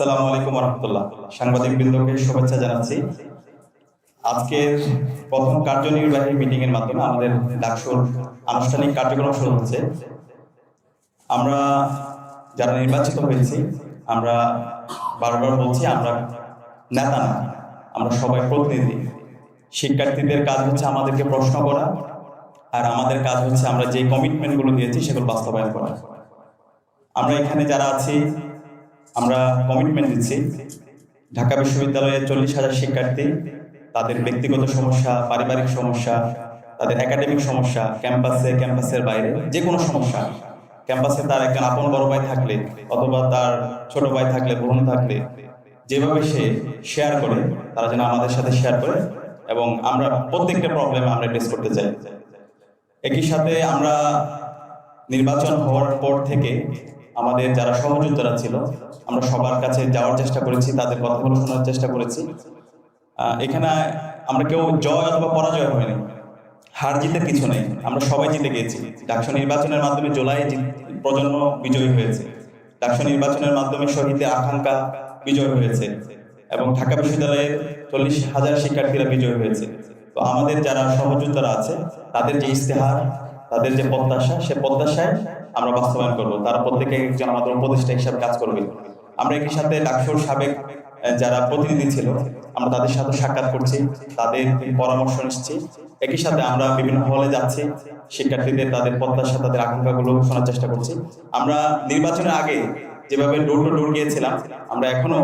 আলাইকুম রহমতুল্লাহ সাংবাদিক বৃন্দকে শুভেচ্ছা জানাচ্ছি। আজকের প্রথম কার্যনির্বাহী মিটিং এর মাধ্যমে আমাদের ডাকসুর আনুষ্ঠানিক কার্যক্রম শুরু হচ্ছে। আমরা যারা নির্বাচিত হয়েছি, আমরা বারবার বলছি, আমরা নেতা না, আমরা সবাই প্রতিনিধি। শিক্ষার্থীদের কাজ হচ্ছে আমাদেরকে প্রশ্ন করা, আর আমাদের কাজ হচ্ছে আমরা যে কমিটমেন্টগুলো দিয়েছি সেগুলো বাস্তবায়ন করা। আমরা এখানে যারা আছি আমরা কমিটমেন্ট দিচ্ছি ঢাকা বিশ্ববিদ্যালয়ের চল্লিশ হাজার শিক্ষার্থী, তাদের ব্যক্তিগত সমস্যা, পারিবারিক সমস্যা, তাদের একাডেমিক সমস্যা ক্যাম্পাসে ক্যাম্পাসের বাইরে যে কোনো সমস্যা ক্যাম্পাসে তার একজন আপন বড় ভাই থাকলে অথবা তার ছোট ভাই থাকলে, বোন থাকলে, যেভাবে সে শেয়ার করে, তারা যেন আমাদের সাথে শেয়ার করে এবং আমরা প্রত্যেকটা প্রবলেম আমরা ফেস করতে চাই। একই সাথে আমরা নির্বাচন হওয়ার পর থেকে আমাদের যারা সহযোদ্ধারা ছিল, আমরা সবার কাছে যাওয়ার চেষ্টা করেছি, তাদের কথাগুলো শোনার চেষ্টা করেছি। এখানে আমরা কেউ জয় অথবা পরাজয় হয়নি। হার জিতের কিছু নেই। আমরা সবাই জিতে গিয়েছি। ডাকসু নির্বাচনের মাধ্যমে জোলাই প্রজন্ম বিজয়ী হয়েছে। ডাকসু নির্বাচনের মাধ্যমে শহীদের আকাঙ্ক্ষা বিজয় হয়েছে এবং ঢাকা বিশ্ববিদ্যালয়ের চল্লিশ হাজার শিক্ষার্থীরা বিজয় হয়েছে। তো আমাদের যারা সহযোদ্ধারা আছে, তাদের যে ইস্তেহার তাদের যে প্রত্যাশা, সে প্রত্যাশায় আমরা বাস্তবায়ন করব। তারা প্রত্যেকে একজন আমাদের উপদেষ্টা হিসাবে কাজ করবে। আমরা একই সাথে ডাকসুর সাবেক যারা প্রতিনিধি ছিল, আমরা তাদের সাথে সাক্ষাৎ করছি, তাদের পরামর্শ নিচ্ছি। একই সাথে আমরা বিভিন্ন হলে যাচ্ছি, শিক্ষার্থীদের তাদের প্রত্যাশা, তাদের আকাঙ্ক্ষাগুলো শোনার চেষ্টা করছি। আমরা নির্বাচনের আগে যেভাবে ডোর টু ডোর গিয়েছিলাম, আমরা এখনও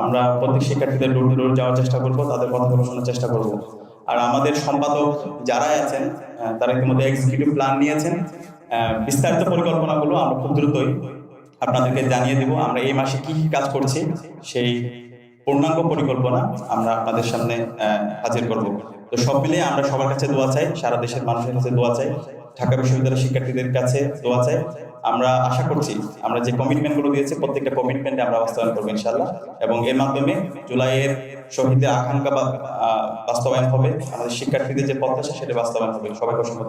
আমরা প্রত্যেক শিক্ষার্থীদের ডোর টু ডোর যাওয়ার চেষ্টা করব, তাদের কথাগুলো শোনার চেষ্টা করব। আর আমাদের সম্পাদক যারাই আছেন তারা ইতিমধ্যে এক্সিকিউটিভ প্ল্যান নিয়েছেন। বিস্তারিত পরিকল্পনাগুলো আমরা খুব দ্রুতই আপনাদেরকে জানিয়ে দেব, আমরা এই মাসে কি কি কাজ করছি, সেই পূর্ণাঙ্গ পরিকল্পনা আমরা আপনাদের সামনে হাজির করব। তো সব মিলিয়ে আমরা সবার কাছে দোয়া চাই, সারা দেশের মানুষের কাছে দোয়া চাই, ঢাকা বিশ্ববিদ্যালয়ের শিক্ষার্থীদের কাছে দোয়া চাই। আমরা আশা করছি আমরা যে কমিটমেন্টগুলো দিয়েছি, প্রত্যেকটা কমিটমেন্টে আমরা বাস্তবায়ন করব ইনশাল্লাহ এবং এর মাধ্যমে জুলাইয়ের শহীদের আকাঙ্ক্ষা বাস্তবায়ন হবে। আমাদের শিক্ষার্থীদের যে প্রত্যাশা, সেটা বাস্তবায়ন হবে। সবাইকে অসংখ্য